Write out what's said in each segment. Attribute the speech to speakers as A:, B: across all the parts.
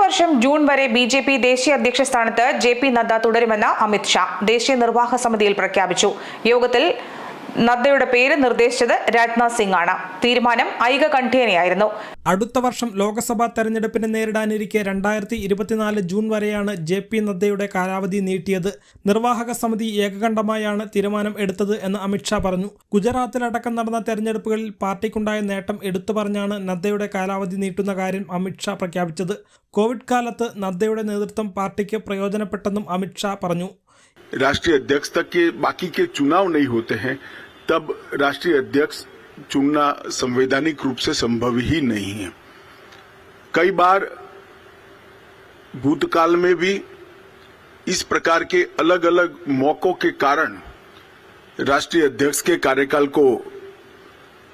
A: വർഷം ജൂൺ വരെ B J P ദേശീയ അധ്യക്ഷ സ്ഥാനത്ത് ജെ പി നദ്ദ തുടരുമെന്ന് അമിത് ഷാ ദേശീയ നിർവാഹക സമിതിയിൽ പ്രഖ്യാപിച്ചു. യോഗത്തിൽ നദ്ദയുടെ പേര് നിർദ്ദേശിച്ചത് രാജ്നാഥ് സിംഗ് ആണ് തീരുമാനം ഐകകണ്ഠ്യേനയായിരുന്നു
B: അടുത്ത വർഷം ലോക്സഭാ തെരഞ്ഞെടുപ്പിനെ നേരിടാനിരിക്കെ രണ്ടായിരത്തി ഇരുപത്തിനാല് ജൂൺ വരെയാണ് ജെ പി നദ്ദയുടെ കാലാവധി നീട്ടിയത് നിർവാഹക സമിതി ഏകകണ്ഠമായാണ് തീരുമാനം എടുത്തത് എന്ന് അമിത്ഷാ പറഞ്ഞു ഗുജറാത്തിലടക്കം നടന്ന തെരഞ്ഞെടുപ്പുകളിൽ പാർട്ടിക്കുണ്ടായ നേട്ടം എടുത്തു പറഞ്ഞാണ് നദ്ദയുടെ കാലാവധി നീട്ടുന്ന കാര്യം അമിത്ഷാ പ്രഖ്യാപിച്ചത് കോവിഡ് കാലത്ത് നദ്ദയുടെ നേതൃത്വം പാർട്ടിക്ക് പ്രയോജനപ്പെട്ടെന്നും അമിത്ഷാ പറഞ്ഞു
C: राष्ट्रीय अध्यक्ष तक के बाकी के चुनाव नहीं होते हैं तब राष्ट्रीय अध्यक्ष चुनना संवैधानिक रूप से संभव ही नहीं है। कई बार भूतकाल में भी इस प्रकार के अलग अलग मौकों के कारण राष्ट्रीय अध्यक्ष के कार्यकाल को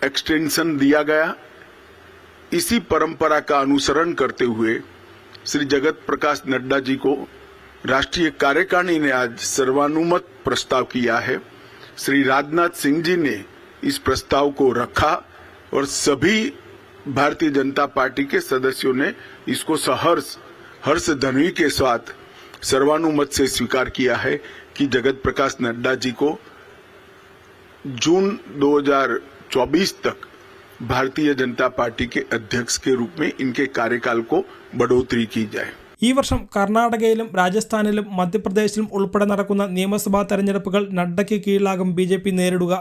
C: एक्सटेंशन दिया गया। इसी परंपरा का अनुसरण करते हुए श्री जगत प्रकाश नड्डा जी को राष्ट्रीय कार्यकारिणी ने आज सर्वानुमत प्रस्ताव किया है। श्री राजनाथ सिंह जी ने इस प्रस्ताव को रखा और सभी भारतीय जनता पार्टी के सदस्यों ने इसको सहर्ष, हर्ष धनवी के साथ सर्वानुमत से स्वीकार किया है कि जगत प्रकाश नड्डा जी को जून 2024 तक भारतीय जनता पार्टी के अध्यक्ष के रूप में इनके कार्यकाल को बढ़ोतरी की जाए।
B: ഈ വർഷം കർണാടകയിലും രാജസ്ഥാനിലും മധ്യപ്രദേശിലും ഉൾപ്പെടെ നടക്കുന്ന നിയമസഭാ തെരഞ്ഞെടുപ്പുകൾ നഡ്ഡയ്ക്ക് കീഴിലാകും ബി ജെ പി നേരിടുക.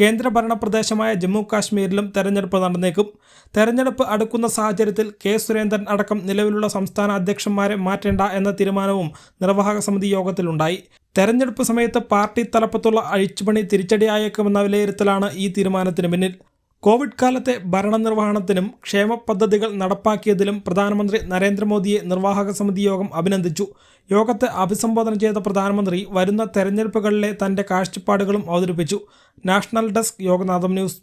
B: കേന്ദ്രഭരണ പ്രദേശമായ ജമ്മു കാശ്മീരിലും തെരഞ്ഞെടുപ്പ് നടന്നേക്കും. തെരഞ്ഞെടുപ്പ് അടുക്കുന്ന സാഹചര്യത്തിൽ കെ സുരേന്ദ്രൻ അടക്കം നിലവിലുള്ള സംസ്ഥാന അധ്യക്ഷന്മാരെ മാറ്റേണ്ട എന്ന തീരുമാനവും നിർവാഹക സമിതി യോഗത്തിലുണ്ടായി. തെരഞ്ഞെടുപ്പ് സമയത്ത് പാർട്ടി തലപ്പത്തുള്ള അഴിച്ചുപണി തിരിച്ചടിയായേക്കുമെന്ന വിലയിരുത്തലാണ് ഈ തീരുമാനത്തിന് പിന്നിൽ. കോവിഡ് കാലത്തെ ഭരണനിർവഹണത്തിനും ക്ഷേമ പദ്ധതികൾ നടപ്പാക്കിയതിലും പ്രധാനമന്ത്രി നരേന്ദ്രമോദിയെ നിർവാഹക സമിതി യോഗം അഭിനന്ദിച്ചു. യോഗത്തെ അഭിസംബോധന ചെയ്ത പ്രധാനമന്ത്രി വരുന്ന തെരഞ്ഞെടുപ്പുകളിലെ തന്റെ കാഴ്ചപ്പാടുകളും അവതരിപ്പിച്ചു. നാഷണൽ ഡെസ്ക് യോഗനാഥം ന്യൂസ്.